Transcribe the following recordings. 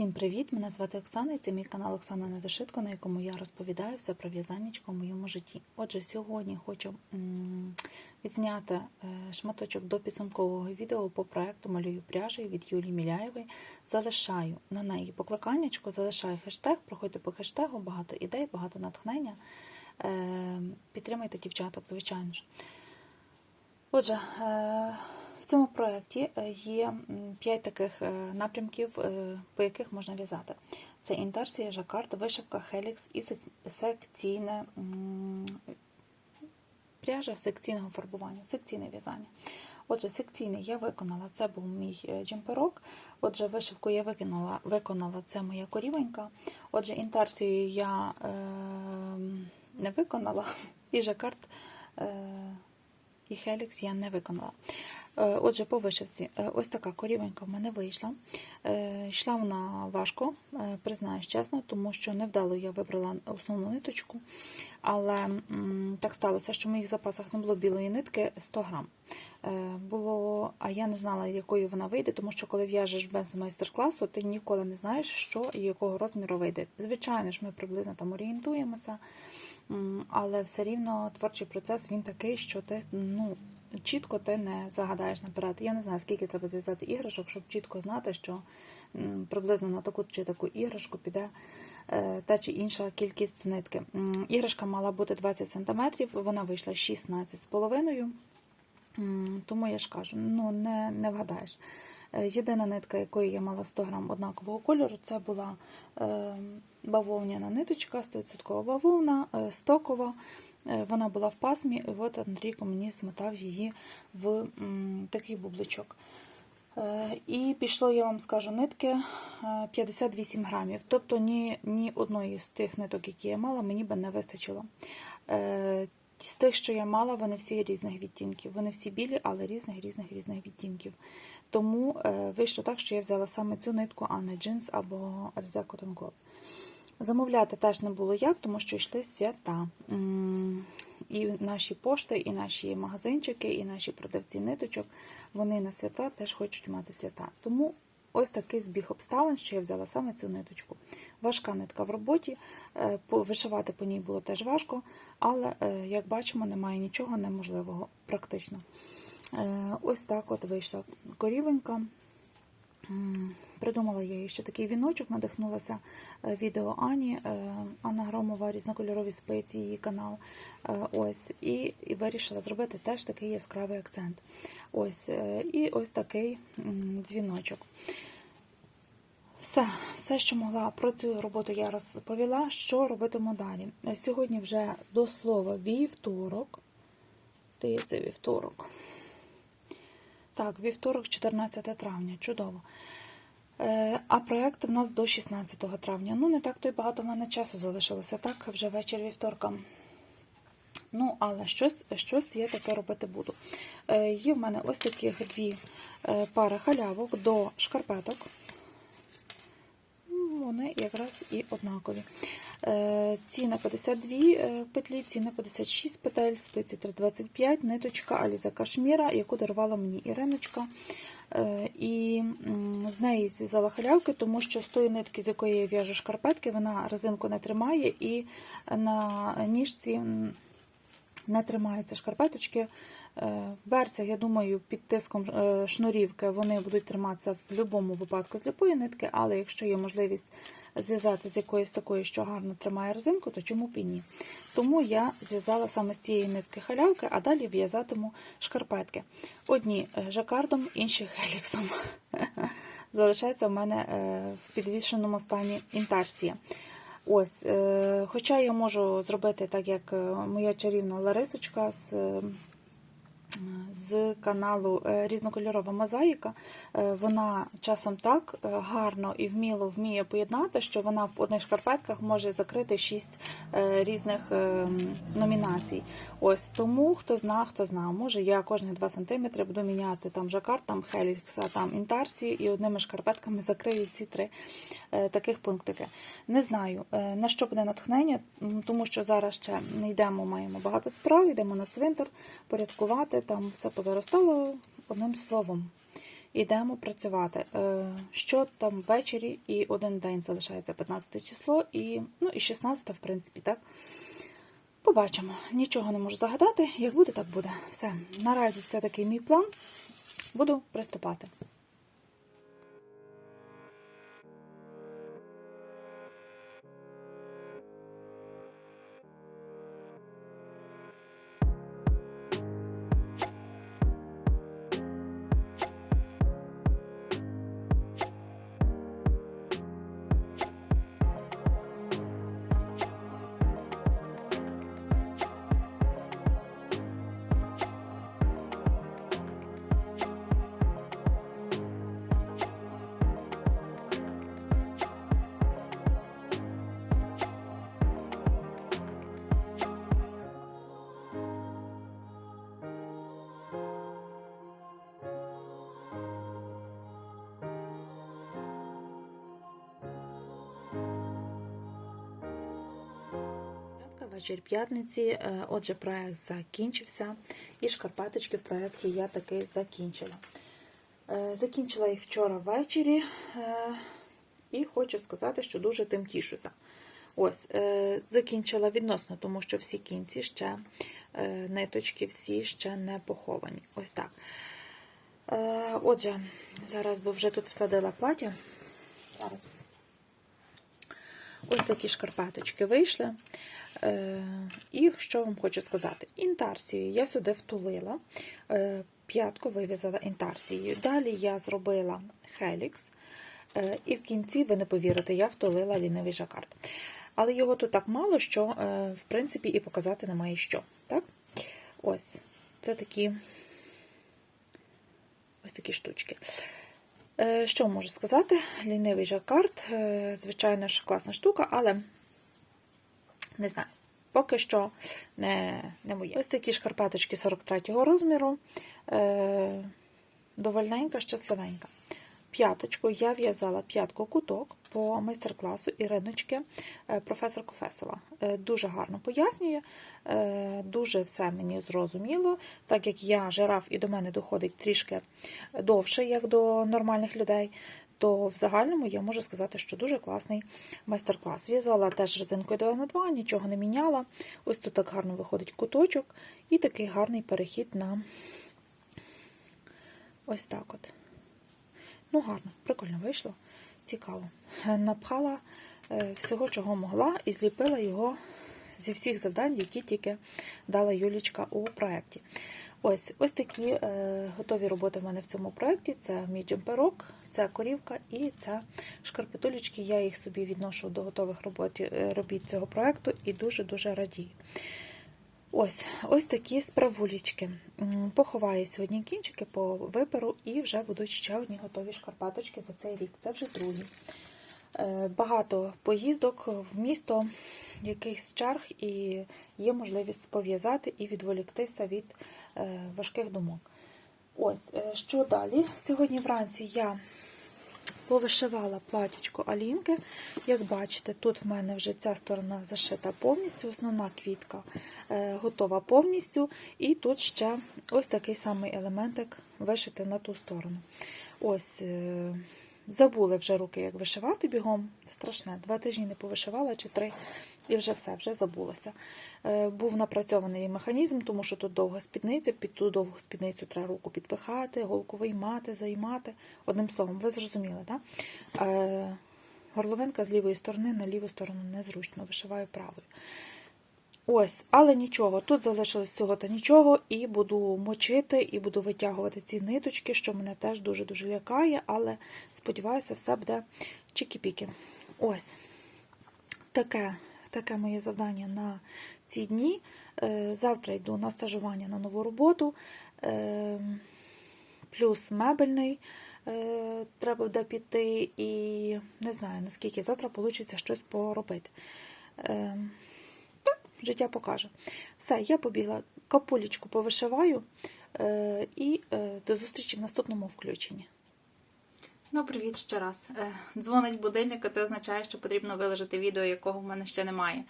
Всім привіт! Мене звати Оксана і це мій канал Оксана Недошитко, на якому я розповідаю все про в'язаннячко в моєму житті. Отже, сьогодні хочу відзняти е, шматочок до підсумкового відео по проекту Малюю пряжею від Юлії Міляєвої. Залишаю на неї покликаннячко, залишаю хештег, проходьте по хештегу, багато ідей, багато натхнення. Е, Підтримайте дівчаток, звичайно ж. Отже, е, цьому проєкті е, є 5 таких е, напрямків, е, по яких можна в'язати. Це інтарсія, жакард, вишивка, хелікс і сек- секційне пряжа секційного фарбування, секційне в'язання. Отже, секційний я виконала, це був мій джемперок. Отже, вишивку я виконала, виконала це моя корівенька. Отже, інтарсію я е, не виконала, і жакард е, і хелікс я не виконала. Е, Отже, по вишивці, е, ось така корівенька в мене вийшла. Е, Йшла вона важко, признаюсь чесно, тому що невдало я вибрала основну ниточку. Але так сталося, що в моїх запасах не було білої нитки 100 грам. Було, а я не знала, якою вона вийде, тому що коли в'яжеш без майстер-класу, ти ніколи не знаєш, що і якого розміру вийде. Звичайно ж, ми приблизно там орієнтуємося, але все рівно творчий процес він такий, що ти ну, чітко ти не загадаєш наперед. Я не знаю, скільки треба зв'язати іграшок, щоб чітко знати, що приблизно на таку чи таку іграшку піде е, та чи інша кількість нитки. Іграшка мала бути 20 см, вона вийшла 16,5 М, Тому я ж кажу, ну не, не вгадаєш. Е, Єдина нитка, якої я мала 100 грам однакового кольору, це була е, бавовняна ниточка, 100% бавовна, е, стокова. Вона була в пасмі, і от Андрійко мені змотав її в такий бубличок. І пішло, я вам скажу, нитки е, 58 грамів. Тобто ні, ні одної з тих ниток, які я мала, мені би не вистачило. З тих, що я мала, вони всі різних відтінків. Вони всі білі, але різних, різних, різних відтінків. Тому е, вийшло так, що я взяла саме цю нитку, а не джинс або Arze Cotton Club. Замовляти теж не було як, тому що йшли свята. І наші пошти, і наші магазинчики, і наші продавці ниточок, вони на свята теж хочуть мати свята. Тому ось такий збіг обставин, що я взяла саме цю ниточку. Важка нитка в роботі, е, вишивати по ній було теж важко, але, е, як бачимо, немає нічого неможливого практично. Е, Ось так от вийшла корівенька. Придумала я їй ще такий віночок, надихнулася е, відео Ані, е, Анна Громова, різнокольорові спиці, її канал. Ось, і, і вирішила зробити теж такий яскравий акцент. Ось, і ось такий дзвіночок. Все, все, що могла про цю роботу, я розповіла. Що робитиму далі? Сьогодні вже до слова вівторок. Здається, вівторок. Так, вівторок, 14 травня, чудово. Е, А проєкт в нас до 16 травня. Ну, не так то й багато в мене часу залишилося, так, вже вечір вівторка. Ну, але щось, щось я таке робити буду. Е, Є в мене ось таких дві е, пари халявок до шкарпеток. Ну, Вони якраз і однакові. Е, Ці на 52 е, петлі, ці на 56 петель, спиці 325, ниточка Аліза Кашміра, яку дарувала мені Іриночка. Е, І з неї зв'язала халявки, тому що з тої нитки, з якої я в'яжу шкарпетки, вона резинку не тримає і на ніжці не тримаються шкарпеточки. Е, В берцях, я думаю, під тиском е, шнурівки вони будуть триматися в будь-якому випадку з любої нитки, але якщо є можливість зв'язати з якоїсь такої, що гарно тримає резинку, то чому б і ні? Тому я зв'язала саме з цієї нитки халявки, а далі в'язатиму шкарпетки. Одні е, жакардом, інші хеліксом. Залишається в мене в підвішеному стані інтарсія. Ось, хоча я можу зробити так, як моя чарівна Ларисочка з, е, з каналу е, Різнокольорова мозаїка, е, вона часом так е, гарно і вміло вміє поєднати, що вона в одних шкарпетках може закрити шість різних номінацій. Ось тому, хто зна, хто зна, може я кожні 2 см буду міняти там жакард, там хелікса, там інтарсію і одними шкарпетками закрию всі три таких пунктики. Не знаю, на що буде натхнення, тому що зараз ще не йдемо, маємо багато справ, йдемо на цвинтар, порядкувати, там все позаростало одним словом. йдемо працювати. Е, Що там ввечері і один день залишається 15 число, і, ну, і 16, в принципі, так. Побачимо. Нічого не можу загадати. Як буде, так буде. Все. Наразі це такий мій план. Буду приступати. Вечір п'ятниці. Е, Отже, проект закінчився. І шкарпеточки в проєкті я таки закінчила. Е, Закінчила їх вчора ввечері. е, І хочу сказати, що дуже тим тішуся. Ось, закінчила відносно, тому що всі кінці ще, ниточки всі ще не поховані. Ось так. Отже, зараз бо вже тут всадила плаття. Зараз. Ось такі шкарпеточки вийшли. Е, І що вам хочу сказати? Інтарсію я сюди втулила, е, п'ятку вив'язала інтарсією. Далі я зробила хелікс, е, і в кінці, ви не повірите, я втулила лінивий жакард. Але його тут так мало, що, в принципі, і показати немає що. Так? Ось, це такі ось такі штучки. Що можу сказати? Лінивий жакард, звичайно ж, класна штука, але не знаю, поки що не, не моє. Ось такі шкарпеточки 43-го розміру, е, довольненька, щасливенька. П'яточку я в'язала п'ятку куток по майстер-класу Іриночки, е, професор Кофесова. Е, Дуже гарно пояснює, е, дуже все мені зрозуміло, так як я жираф і до мене доходить трішки довше, як до нормальних людей, то в загальному я можу сказати, що дуже класний майстер-клас. В'язала теж резинкою 2 на 2 нічого не міняла. Ось тут так гарно виходить куточок, і такий гарний перехід на ось так от. Ну, гарно, прикольно вийшло, цікаво. Напхала е, всього, чого могла, і зліпила його зі всіх завдань, які тільки дала Юлічка у проєкті. Ось ось такі е, готові роботи в мене в цьому проєкті. Це мій джемперок, це корівка і це шкарпетулечки. Я їх собі відношу до готових робот, е, робіт цього проєкту і дуже-дуже радію. Ось ось такі справулічки. Поховаю сьогодні кінчики по вибору і вже будуть ще одні готові шкарпеточки за цей рік. Це вже другі. Е, Багато поїздок в місто, якихось черг, і є можливість пов'язати і відволіктися від е, важких думок. Ось, е, що далі? Сьогодні вранці я повишивала платічко Алінки. Як бачите, тут в мене вже ця сторона зашита повністю, основна квітка е, готова повністю. І тут ще ось такий самий елементик вишити на ту сторону. Ось, забули вже руки, як вишивати бігом. Страшне. Два тижні не повишивала чи три. І вже все, вже забулося. Е, Був напрацьований механізм, тому що тут довга спідниця, під ту довгу спідницю треба руку підпихати, голку виймати, займати. Одним словом, ви зрозуміли, так? Е, Горловинка з лівої сторони на ліву сторону незручно, вишиваю правою. Ось, але нічого, тут залишилось всього та нічого, і буду мочити, і буду витягувати ці ниточки, що мене теж дуже-дуже лякає, але сподіваюся, все буде чікі-піки. Ось таке, таке моє завдання на ці дні. Е, Завтра йду на стажування на нову роботу, е, плюс мебельний. е, Треба буде піти, і не знаю, наскільки завтра вийде щось поробити. Е, життя покаже. Все, я побігла, капулечку повишиваю і до зустрічі в наступному включенні. Ну, привіт ще раз. Е, Дзвонить будильник, а це означає, що потрібно виложити відео, якого в мене ще немає.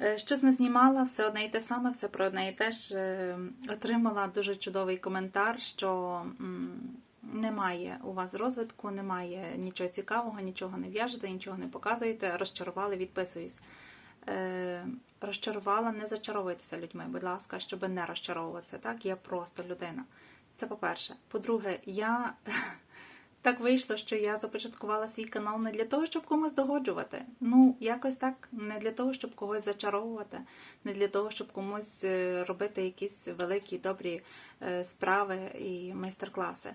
Е, Щось не знімала, все одне і те саме, все про одне і те ж. Е, Отримала дуже чудовий коментар, що немає у вас розвитку, немає нічого цікавого, нічого не в'яжете, нічого не показуєте, розчарували, відписуюсь. Розчарувала, не зачаровуйтеся людьми, будь ласка, щоб не розчаровуватися. Так, я просто людина. Це по-перше. По-друге, я так вийшло, що я започаткувала свій канал не для того, щоб комусь догоджувати. Ну, якось так, не для того, щоб когось зачаровувати, не для того, щоб комусь е, робити якісь великі добрі е, справи і майстер-класи.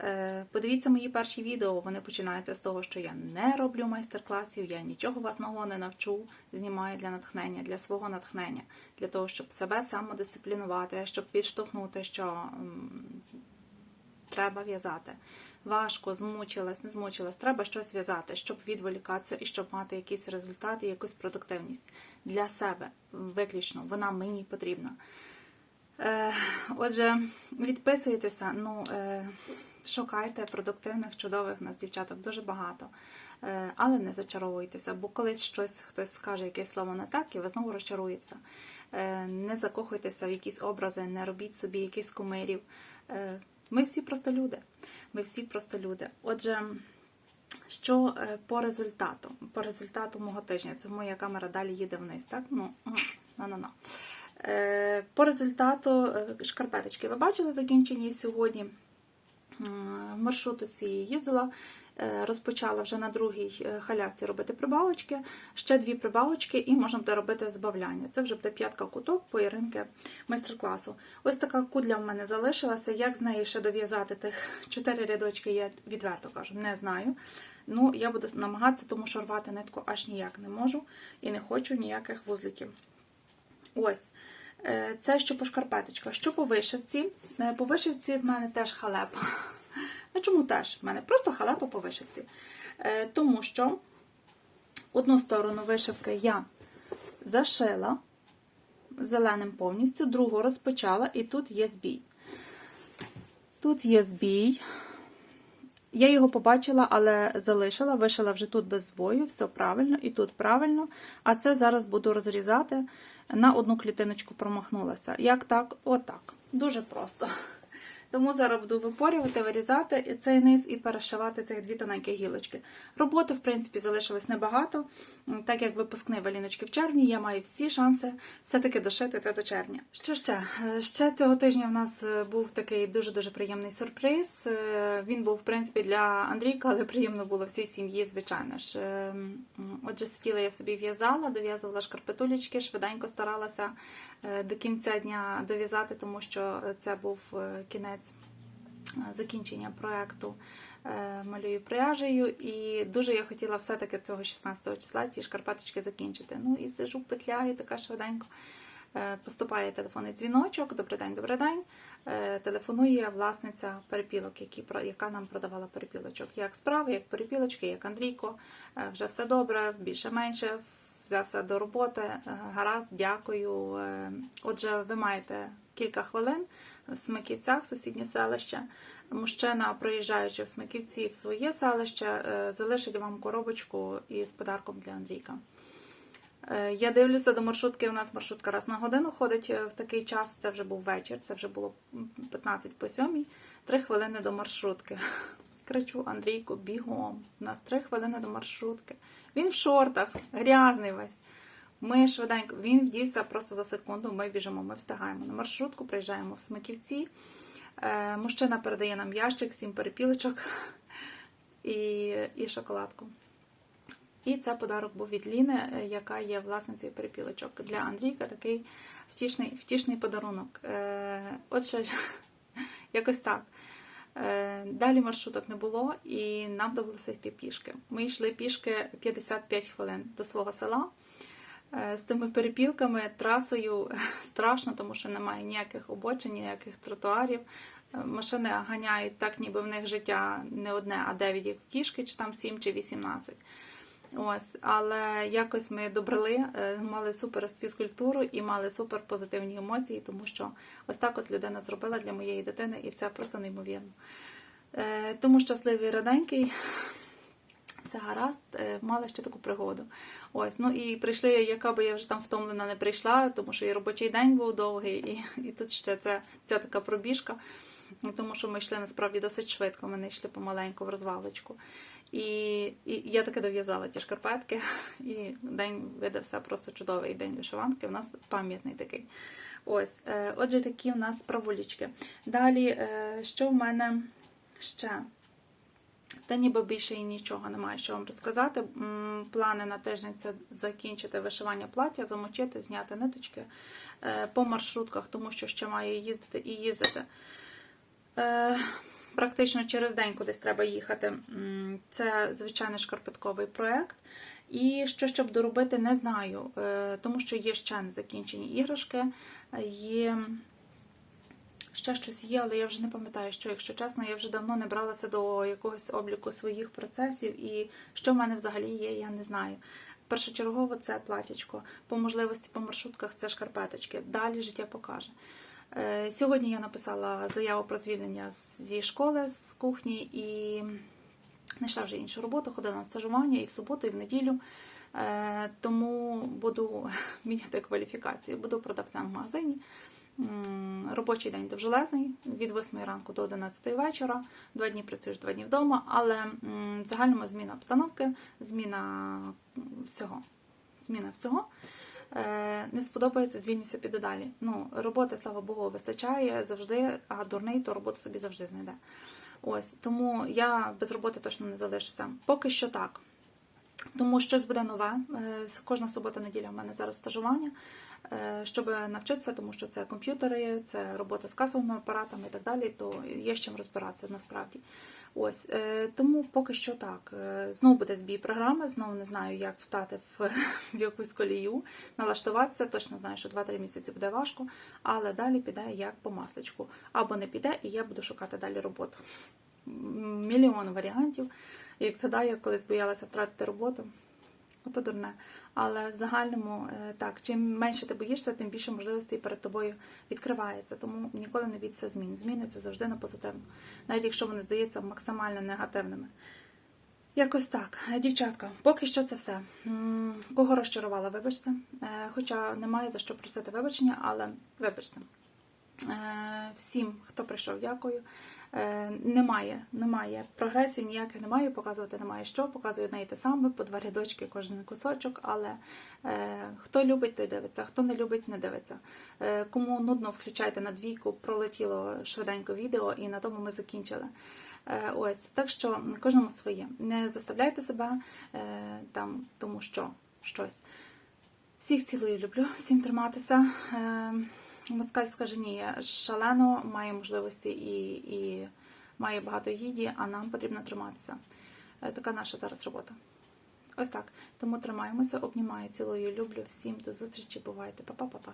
Е, Подивіться мої перші відео. Вони починаються з того, що я не роблю майстер-класів, я нічого вас нового не навчу. Знімаю для натхнення, для свого натхнення, для того, щоб себе самодисциплінувати, щоб підштовхнути, що треба в'язати. Важко, змучилась, не змучилась. Треба щось в'язати, щоб відволікатися і щоб мати якісь результати, якусь продуктивність для себе виключно. Вона мені потрібна. Е, Отже, відписуйтеся, ну, е, шукайте продуктивних, чудових у нас дівчаток дуже багато. Е, Але не зачаровуйтеся, бо колись щось хтось скаже якесь слово не так, і ви знову розчаруєтеся. Е, Не закохуйтеся в якісь образи, не робіть собі якісь кумирів. Е, Ми всі просто люди. Ми всі просто люди. Отже, що е, по результату? По результату мого тижня. Це моя камера далі їде вниз, так? Ну, на-на-на. Е, По результату е, шкарпеточки ви бачили закінчені сьогодні. маршрут маршрутусі їздила, розпочала вже на другій е, халявці робити прибавочки, ще дві прибавочки і можна буде робити збавляння. Це вже буде п'ятка куток по майстер-класу. Ось така кудля в мене залишилася. Як з неї ще дов'язати тих чотири рядочки, я відверто кажу, не знаю. Ну, я буду намагатися, тому що рвати нитку аж ніяк не можу і не хочу ніяких вузликів. Ось. Е, Це що по шкарпеточках. Що по вишивці? Е, По вишивці в мене теж халепа. Ну чому теж? В мене просто халепа по вишивці. Е, Тому що одну сторону вишивки я зашила зеленим повністю, другу розпочала, і тут є збій. Тут є збій. Я його побачила, але залишила, вишила вже тут без збою, все правильно, і тут правильно. А це зараз буду розрізати на одну клітиночку промахнулася. Як так? Отак. Дуже просто. Тому зараз буду випорювати, вирізати цей низ і перешивати цих дві тоненькі гілочки. Роботи, в принципі, залишилось небагато. Так як випускний валіночки в червні, я маю всі шанси все-таки дошити це до червня. Що ще? Е, Ще цього тижня в нас е, був такий дуже-дуже приємний сюрприз. Е, Він був, в принципі, для Андрійка, але приємно було всій сім'ї, звичайно ж. Отже, сиділа я собі в'язала, дов'язувала шкарпетулечки, швиденько старалася до кінця дня дов'язати, тому що це був е, кінець е, закінчення проекту е, малюю пряжею, і дуже я хотіла все-таки цього 16 числа ті шкарпеточки закінчити. Ну і сижу, петляю така швиденько. Е, Поступає телефонний дзвіночок. Добрий день, добрий день. Телефонує власниця перепілок, які, яка нам продавала перепілочок. Як справи, як перепілочки, як Андрійко. Вже все добре, більше-менше. Взявся до роботи. Е, Гаразд, дякую. Е, Отже, ви маєте кілька хвилин в Смиківцях, сусіднє селище. Мужчина, проїжджаючи в Смиківці в своє селище, е, залишить вам коробочку із подарком для Андрійка. Я дивлюся до маршрутки. У нас маршрутка раз на годину ходить в такий час. Це вже був вечір, це вже було 15 по 7, Три хвилини до маршрутки. Кричу Андрійку, бігом. У нас три хвилини до маршрутки. Він в шортах, грязний весь. Ми швиденько, він вдівся просто за секунду. Ми біжимо, ми встигаємо на маршрутку, приїжджаємо в Смиківці. Е, Мужчина передає нам ящик, сім перепілочок і, і шоколадку. І це подарок був від Ліни, е, яка є власницею перепілочок. Для Андрійка такий втішний, втішний подарунок. Е, Отже, якось так. Е, Далі маршруток не було, і нам довелося йти пішки. Ми йшли пішки 55 хвилин до свого села. Е, З тими перепілками, трасою страшно, тому що немає ніяких обочин, ніяких тротуарів. Е, Машини ганяють так, ніби в них життя не одне, а 9 як в кішки, чи там 7 чи 18. Ось, але якось ми добрали, е, мали супер фізкультуру і мали супер позитивні емоції, тому що ось так от людина зробила для моєї дитини, і це просто неймовірно. Е, Тому щасливий раденький. Все гаразд, е, мала ще таку пригоду. Ось, ну і прийшли, яка би я вже там втомлена не прийшла, тому що і робочий день був довгий, і, і тут ще це, ця така пробіжка. Тому що ми йшли насправді досить швидко, ми не йшли помаленьку в розвалочку. І, і я таки дов'язала ті шкарпетки, і день видався просто чудовий день вишиванки. У нас пам'ятний такий. Ось, е, отже, такі в нас правулічки. Далі, е, що в мене ще? Та ніби більше і нічого немає, що вам розказати. Плани на тиждень це закінчити вишивання плаття, замочити, зняти ниточки е, по маршрутках, тому що ще маю їздити і їздити. Е, Практично через день кудись треба їхати. Це звичайний шкарпетковий проєкт. І що щоб доробити, не знаю, е, тому що є ще незакінчені іграшки, є ще щось є, але я вже не пам'ятаю, що, якщо чесно, я вже давно не бралася до якогось обліку своїх процесів, і що в мене взагалі є, я не знаю. Першочергово це платячко, по можливості по маршрутках це шкарпеточки. Далі життя покаже. Е, Сьогодні я написала заяву про звільнення зі школи, з кухні і знайшла вже іншу роботу, ходила на стажування і в суботу, і в неділю. Е, Тому буду міняти кваліфікацію. Буду продавцем в магазині. Робочий день довжелезний від 8 ранку до 11 вечора. Два дні працюєш, два дні вдома, але в загальному зміна обстановки, зміна всього. Зміна всього. Е, Не сподобається, звільнюся, піду далі. Ну, роботи, слава Богу, вистачає завжди, а дурний то роботу собі завжди знайде. Ось тому я без роботи точно не залишуся. Поки що так. Тому щось буде нове. Е, Кожна субота-неділя в мене зараз стажування, е, щоб навчитися, тому що це комп'ютери, це робота з касовими апаратами і так далі, то є з чим розбиратися насправді. Ось е, тому поки що так. Е, Знову буде збій програми, знову не знаю, як встати в, в якусь колію, налаштуватися. Точно знаю, що 2-3 місяці буде важко, але далі піде як по масличку. Або не піде, і я буду шукати далі роботу. Мільйон варіантів. Як згадаю, я колись боялася втратити роботу. Ото дурне. Але в загальному е, так, чим менше ти боїшся, тим більше можливостей перед тобою відкривається. Тому ніколи не бійся змін. Зміни це завжди на позитивно, навіть якщо вони здаються максимально негативними. Якось так, Е, дівчатка, поки що це все. Кого розчарувала, вибачте. Е, Хоча немає за що просити вибачення, але вибачте. Всім, хто прийшов, дякую. Е, Немає, немає прогресів, ніяких немає, показувати немає що, показую одне і те саме, по два рядочки кожен кусочок, але е, хто любить, той дивиться, хто не любить, не дивиться. Е, кому нудно, включайте на двійку, пролетіло швиденько відео, і на тому ми закінчили. Ось, так що кожному своє. Не заставляйте себе там, тому що щось. Всіх цілую, люблю, всім триматися. Е, Москальська женіє шалено, має можливості і, і має багато їді, а нам потрібно триматися. Е, Така наша зараз робота. Ось так. Тому тримаємося, обнімаю, цілую, люблю всім. До зустрічі, бувайте. Па-па-па-па.